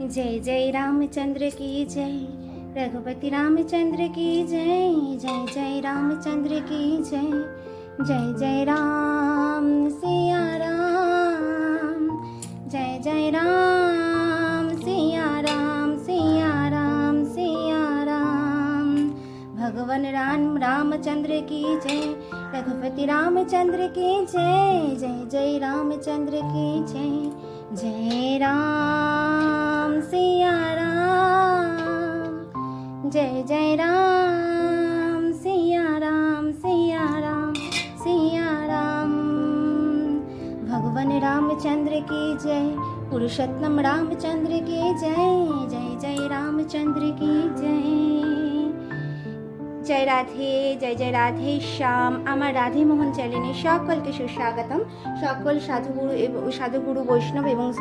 जय जय रामचंद्र की जय, रघुपति रामचंद्र की जय जय जय रामचंद्र की जय जय जय राम सिया राम जय जय राम सिया राम सिया राम सिया राम भगवान राम, रामचंद्र की जय, रघुपति रामचंद्र की जय जय जय रामचंद्र की जय जय राम। जय जय राम, सिया राम सिया राम सिया राम। भगवान रामचंद्र की जय, पुरुषोत्तम रामचंद्र की जय जय जय रामचंद्र की जय। জয় রাধে, জয় জয় রাধে শ্যাম। আমার রাধে মোহন চ্যানেলে সকলকে সুস্বাগতম। সকল সাধুগুরু এবং, সাধুগুরু বৈষ্ণব এবং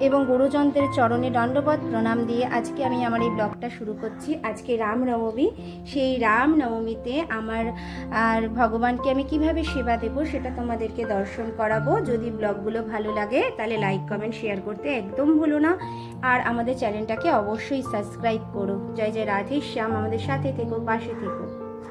এবং গুরুজনদের চরণে দণ্ডবত প্রণাম দিয়ে আজকে আমি আমার এই ব্লগটা শুরু করছি। আজকে রামনবমী সেই রামনবমীতে আমার আর ভগবানকে আমি কীভাবে সেবা দেব সেটা তোমাদেরকে দর্শন করাবো। যদি ব্লগগুলো ভালো লাগে, তাহলে লাইক, কমেন্ট, শেয়ার করতে একদম ভুলো না। আর আমাদের চ্যানেলটাকে অবশ্যই সাবস্ক্রাইব করো। জয় জয় রাধে শ্যাম। আমাদের সাথে থেকো, পাশে থেকো।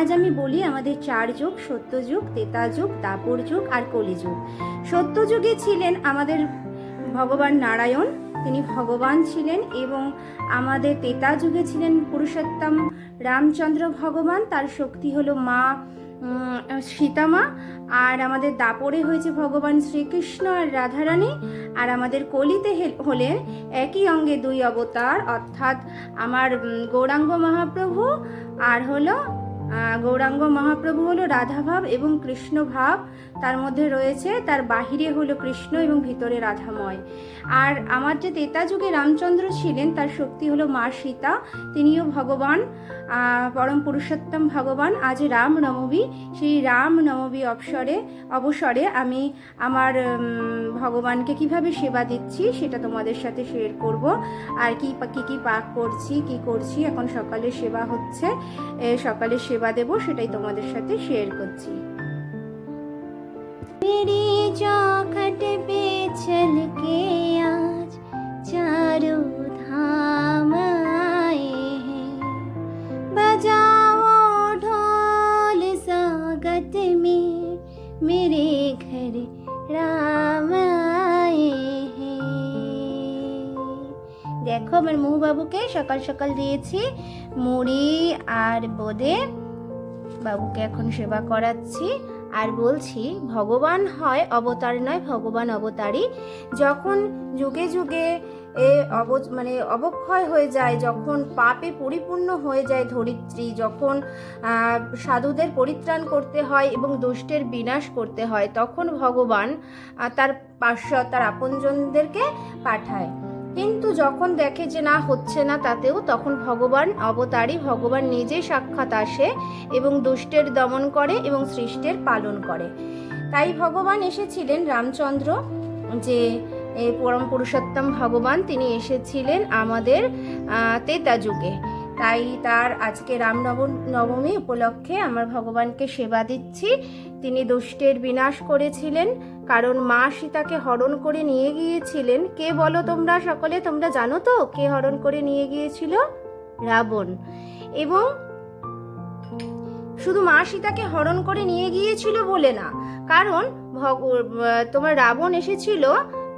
আজ আমি বলি আমাদের চার যুগ সত্যযুগ তেতা যুগ, দাপর যুগ আর কলিযুগ সত্যযুগে ছিলেন আমাদের ভগবান নারায়ণ, তিনি ভগবান ছিলেন এবং আমাদের তেতা যুগে ছিলেন পুরুষোত্তম রামচন্দ্র ভগবান, তার শক্তি হলো মা সীতামা, আর আমাদের দাপরে হয়েছে ভগবান শ্রীকৃষ্ণ আর রাধারানী, আর আমাদের কলিতে হলেন একই অঙ্গে দুই অবতার, অর্থাৎ আমার গৌরাঙ্গ মহাপ্রভু আর হলো গৌরাঙ্গ মহাপ্রভু হলো রাধাভাব এবং কৃষ্ণ ভাব। তার মধ্যে রয়েছে, তার বাহিরে হলো কৃষ্ণ এবং ভিতরে রাধাময়। আর আমার যে তেতা যুগে রামচন্দ্র ছিলেন, তার শক্তি হলো মা সীতা। তিনিও ভগবান। পরম পুরুষোত্তম ভগবান আজ রাম নবমী সেই রাম নবমী অবসরে অবসরে আমি আমার উম, ভগবানকে কিভাবে সেবা দিচ্ছি সেটা তোমাদের সাথে শেয়ার করব আর কি পা- কি কি পাক করছি কি করছি এখন সকালে সেবা হচ্ছে এ, সকালে সেবা দেব সেটাই তোমাদের সাথে শেয়ার করছি मेरी चौखट पे चल के आज चारों बजाओ ढोल स्वागत में मेरे घर राम आए हैं দেখো আমার মৌ বাবুকে সকাল সকাল দিয়েছি মুড়ি আর বোঁদে বাবুকে এখন সেবা করাচ্ছি আর বলছি, ভগবান হয় অবতার নয়, ভগবান অবতারই। যখন যুগে যুগে এ অব মানে অবক্ষয় হয়ে যায়, যখন পাপে পরিপূর্ণ হয়ে যায় ধরিত্রী, যখন সাধুদের পরিত্রাণ করতে হয় এবং দুষ্টের বিনাশ করতে হয়, তখন ভগবান তার পার্শ্ব তার আপনজনদেরকে পাঠায়। কিন্তু যখন দেখে যে না, হচ্ছে না তাতেও, তখন ভগবান অবতারই ভগবান নিজে সাক্ষাৎ আসে এবং দুষ্টের দমন করে এবং সৃষ্টের পালন করে। তাই ভগবান এসেছিলেন রামচন্দ্র যে পরম পুরুষোত্তম ভগবান, তিনি এসেছিলেন আমাদের তেতা যুগে। তাই তার আজকে রামনব নবমী উপলক্ষে আমার ভগবানকে সেবা দিচ্ছি। তিনি দুষ্টের বিনাশ করেছিলেন। কারণ মা সীতাকে হরণ করে নিয়ে গিয়েছিলেন। কে বলো তোমরা সকলে? তোমরা জানো তো কে হরণ করে নিয়ে গিয়েছিল? রাবণ। এবং শুধু মা সীতাকে হরণ করে নিয়ে গিয়েছিল বলে না, কারণ ভগ- তোমার রাবণ এসেছিল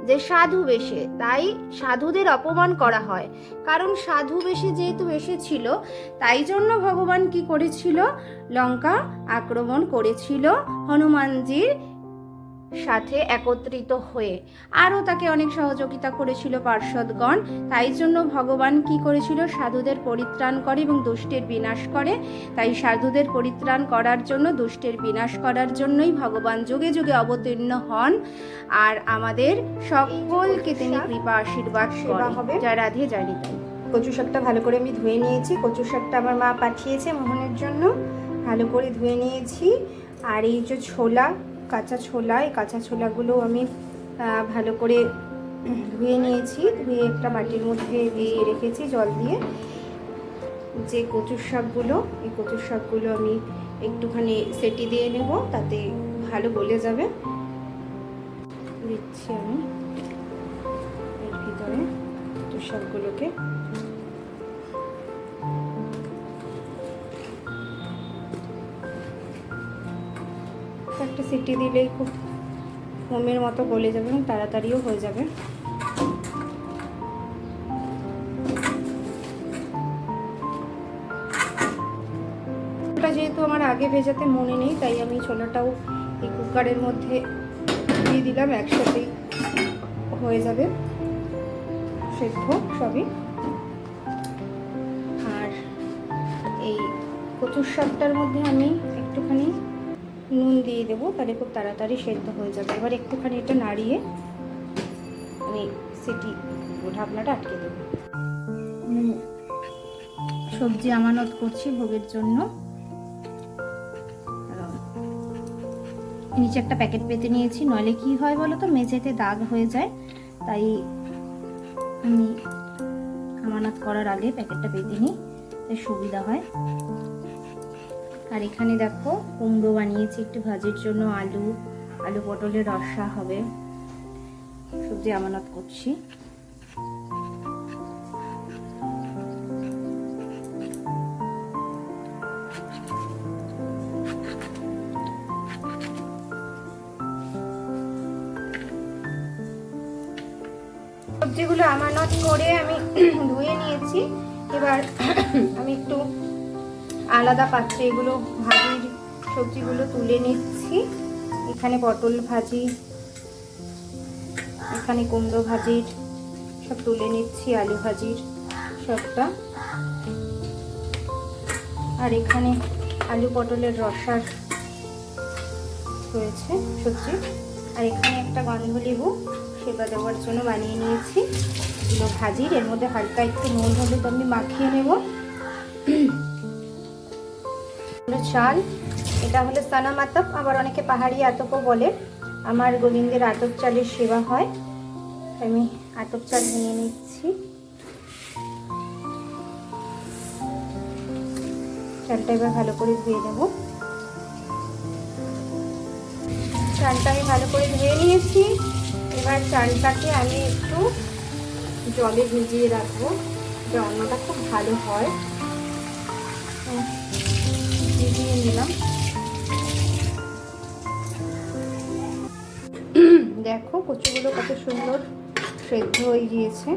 যে সাধু বেশে, তাই সাধুদের অপমান করা হয়। কারণ সাধু বেশে যেহেতু এসেছিল, তাই জন্য ভগবান কি করেছিল? লঙ্কা আক্রমণ করেছিল হনুমানজির সাথে একত্রিত হয়ে। আরও তাকে অনেক সহযোগিতা করেছিল পার্ষদগণ তাই জন্য ভগবান কি করেছিল? সাধুদের পরিত্রাণ করে এবং দুষ্টের বিনাশ করে। তাই সাধুদের পরিত্রাণ করার জন্য দুষ্টের বিনাশ করার জন্যই ভগবান যুগে যুগে অবতীর্ণ হন। আর আমাদের সকলকে তিনি কৃপা আশীর্বাদ সেবা হবে। জয় রাধে জয় নিতাই। কচু শাকটা ভালো করে আমি ধুয়ে নিয়েছি। কচু শাকটা আমার মা পাঠিয়েছে মোহনের জন্য। ভালো করে ধুয়ে নিয়েছি। আর এই যে ছোলা কাঁচা ছোলা, এই কাঁচা ছোলাগুলো আমি ভালো করে ধুয়ে নিয়েছি। ধুয়ে একটা মাটির মধ্যে দিয়ে রেখেছি জল দিয়ে। যে কচুর শাকগুলো, এই কচুর শাকগুলো আমি একটুখানি সেটি দিয়ে নেব, তাতে ভালো গলে যাবে। দিচ্ছি আমি এর ভিতরে কচুর শাকগুলোকে। সিটি দিলেই খুব মোমের মতো গলে যাবে এবং তাড়াতাড়িও হয়ে যাবে। যেহেতু আমার আগে ভেজাতে মনে নেই, তাই আমি ছোলাটাও এই কুকারের মধ্যে দিয়ে দিলাম, একসাথেই হয়ে যাবে। সেদ্ধ সবই। আর এই কচুর শাকটার মধ্যে আমি একটুখানি নুন দিয়ে দেবো, তাহলে খুব তাড়াতাড়ি সেদ্ধ হয়ে যাবে। এবার একটুখানি এটা নাড়িয়ে আমি সিটি ঢাকনাটা আটকে দেবো। সবজি আমানত করছি ভোগের জন্য। নিচে একটা প্যাকেট পেতে নিয়েছি। নইলে কি হয় বলো তো, মেঝেতে দাগ হয়ে যায়। তাই আমি আমানত করার আগে প্যাকেটটা পেতে নিই, তাই সুবিধা হয়। আর এখানে দেখো কুমড়ো বানিয়েছি একটু ভাজির জন্য আলু আলু পটলের রসা হবে। সবজি আমানত করছি। সবজিগুলো আমানত করে আমি ধুয়ে নিয়েছি। এবার আমি একটু আলাদা পাত্রে এগুলো ভাজির সবজিগুলো তুলে নিচ্ছি। এখানে পটল ভাজি, এখানে কুমড়ো ভাজির সব তুলে নিচ্ছি, আলু ভাজির সবটা। আর এখানে আলু পটলের রসার রয়েছে সবজি। আর এখানে একটা গন্ধ লেবু সেবা দেওয়ার জন্য বানিয়ে নিয়েছি। এগুলো ভাজির, এর মধ্যে হালকা একটু নুন, হলুদ আমি মাখিয়ে নেব। হলো চাল, এটা হলো সানা মাতব। আবার অনেকে পাহাড়ি আতপও বলে। আমার গোবিন্দের আতপ চালের সেবা হয়। আমি আতপ চাল নিয়ে নিচ্ছি। চালটা এবার ভালো করে ধুয়ে দেবো চালটা আমি ভালো করে ধুয়ে নিয়েছি। এবার চালটাকে আমি একটু জলে ভিজিয়ে রাখব। যে অন্নটা খুব ভালো হয়। ভিজিয়ে নিলাম। দেখো কচুগুলো কত সুন্দর সেদ্ধ হয়ে গিয়েছে।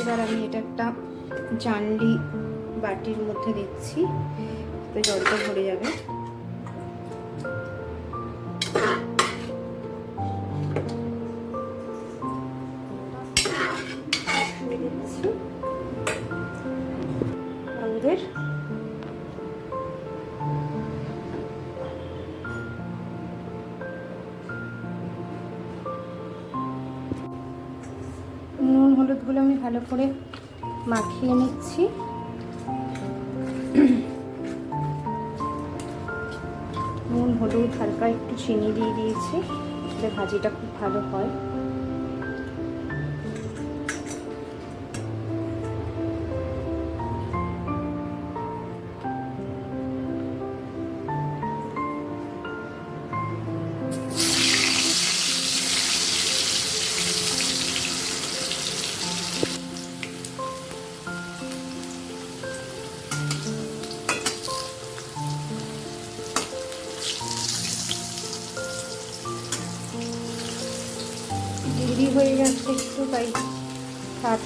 এবার আমি এটা একটা জানলি বাটির মধ্যে দিচ্ছি, তো জলটা ভরে যাবে। নুন আমি ভালো করে মাখিয়ে নিচ্ছি। নুন, হলুদ, হালকা একটু চিনি দিয়ে দিয়েছি। ভাজিটা খুব ভালো হয়।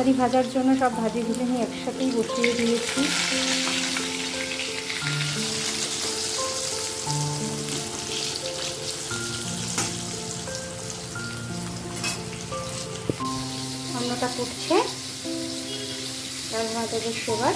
তরকারি ভাজার জন্য সব ভাজিগুলি আমি একসাথেই বসিয়ে দিয়েছি। অন্যটা করছে ডাল ভাজাদের সেবার।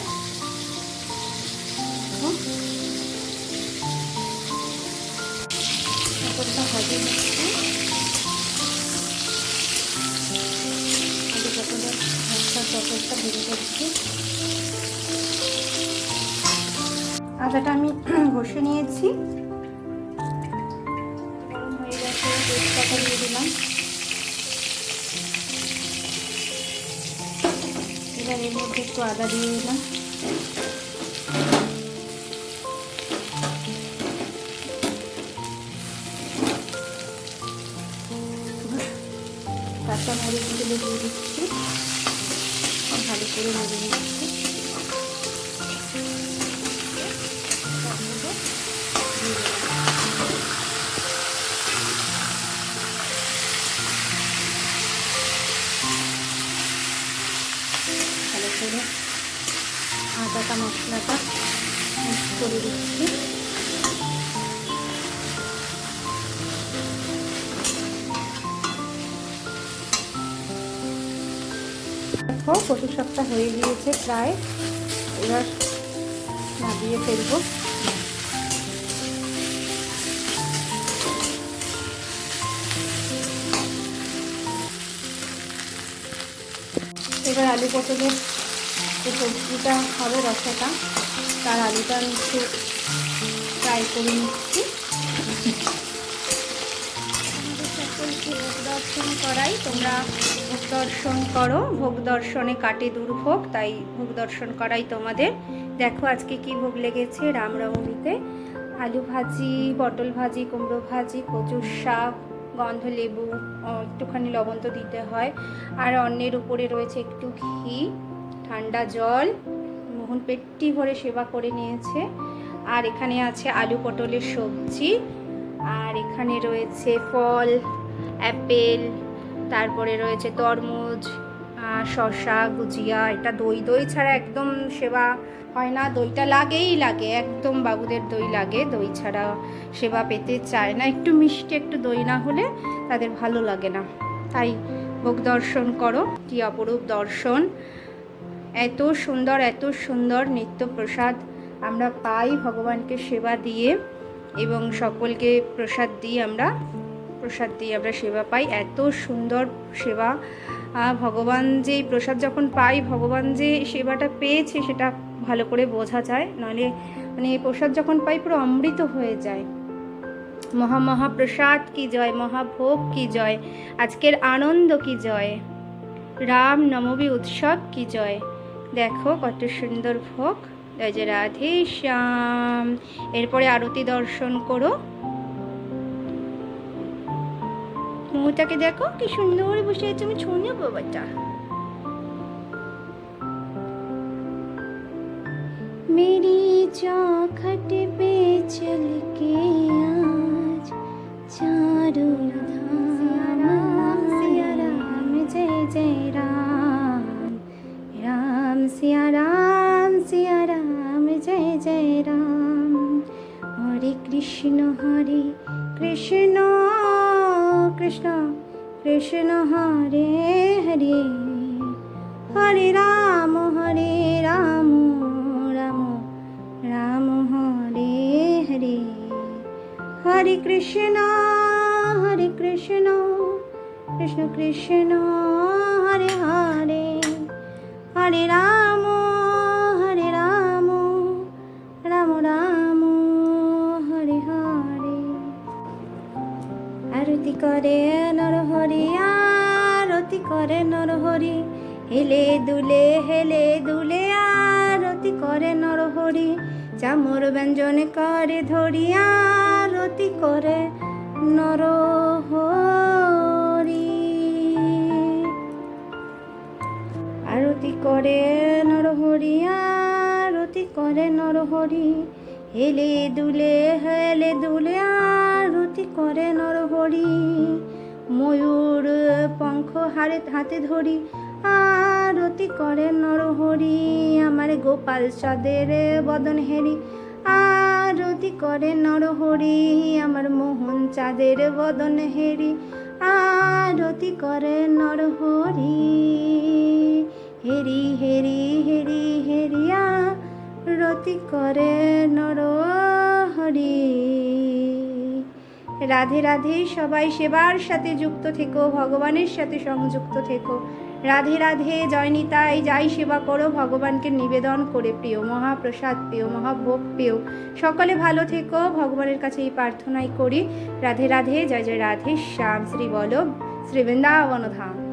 আদাটা আমি ঘষে নিয়েছি। গরম হয়ে দিয়ে দিলাম। এবার এর মধ্যে একটু আদা দিয়ে দিলাম। কাঁচা মরিচগুলো দিয়ে দিচ্ছি। ভালো করে নেড়ে নিচ্ছি। আদাটা মশলাটা মিক্স করে দিচ্ছি। দেখো কচু শাকটা হয়ে গিয়েছে প্রায়। এবার নামিয়ে ফেলব। এবার আলু পটলের যে সবজিটা হবে রসাটা, তার আলুটা আমি একটু ফ্রাই করে নিচ্ছি। দর্শন করাই, তোমরা ভোগ দর্শন করো। ভোগ দর্শনে কাটে দুর্ভোগ, তাই ভোগ দর্শন করাই তোমাদের। দেখো আজকে কি ভোগ লেগেছে রামনবমীতে। আলু ভাজি, পটল ভাজি, কুমড়ো ভাজি, কচুর শাক গন্ধ লেবু একটুখানি লবণ তো দিতে হয়। আর অন্যের উপরে রয়েছে একটু ঘি। ঠান্ডা জল, মোহন পেটটি ভরে সেবা করে নিয়েছে। আর এখানে আছে আলু পটলের সবজি, আর এখানে রয়েছে ফল, অ্যাপেল, তারপরে রয়েছে তরমুজ শসা, গুজিয়া, এটা দই। দই ছাড়া একদম সেবা হয় না। দইটা লাগেই লাগে, একদম বাবুদের দই লাগে। দই ছাড়া সেবা পেতে চায় না। একটু মিষ্টি, একটু দই না হলে তাদের ভালো লাগে না। তাই ভোগ দর্শন করো কি অপরূপ দর্শন। এত সুন্দর এত সুন্দর নিত্য প্রসাদ আমরা পাই ভগবানকে সেবা দিয়ে এবং সকলকে প্রসাদ দিয়ে আমরা, প্রসাদ দিয়ে আমরা সেবা পাই। এত সুন্দর সেবা। ভগবান যে প্রসাদ যখন পাই, ভগবান যে সেবাটা পেয়েছে সেটা ভালো করে বোঝা যায়। নাহলে মানে প্রসাদ যখন পাই পুরো অমৃত হয়ে যায়। মহা মহাপ্রসাদ কি জয় মহাভোগ কি জয়, আজকের আনন্দ কি জয়, রাম নবমী উৎসব কি জয়। দেখো কত সুন্দর ভোগ যে রাধে শ্যাম এরপরে আরতি দর্শন করো মমতাকে দেখো কি সুন্দর করে বসে আছে আমি ছুঁয়ে বাবাটা মেরি চৌখট পে চল কে আজ ধাম সিয়া রাম জয় জয় রাম सिया राम सिया राम जय जय राम हरे कृष्ण हरे कृष्ण कृष्ण कृष्ण हरे हरे हरे राम हरे राम राम राम हरे हरे हरे कृष्ण हरे कृष्ण कृष्ण कृष्ण হরে রাম হরে রাম রাম রাম, হরে হরে। আরতি করে নরহরি আরতি করে নরহরি হেলে দুলে হেলে দুলে, আরতি করে নরহরি চামর ব্যঞ্জন করে ধরি, আরতি করে নরহরি করে নরহরি, আরতি করে নরহরি। হেলে দুলে হেলে দুলে, আরতি করে নরহরি। ময়ূর, পঙ্খ, হারে, হাতে ধরি, আরতি করে নরহরি। আমার গোপাল চাঁদের বদন হেরি, আরতি করে নরহরি। আমার মোহন চাঁদের বদন হেরি, আরতি করে নরহরি। হেরি হেরি হেরি হেরিয়া রতি করে নর হরি। রাধে রাধে, সবাই সেবার সাথে যুক্ত থেকো, ভগবানের সাথে সংযুক্ত থেকো। রাধে রাধে জয়নিতাই যাই সেবা করো, ভগবানকে নিবেদন করে প্রিয় মহাপ্রসাদ, প্রিয় মহাভোগ প্রিয় সকলে ভালো থেকো, ভগবানের কাছে এই প্রার্থনাই করি। রাধে রাধে, জয় জয় রাধে, শ্যাম শ্রী বলভ শ্রী বৃন্দাবন ধাম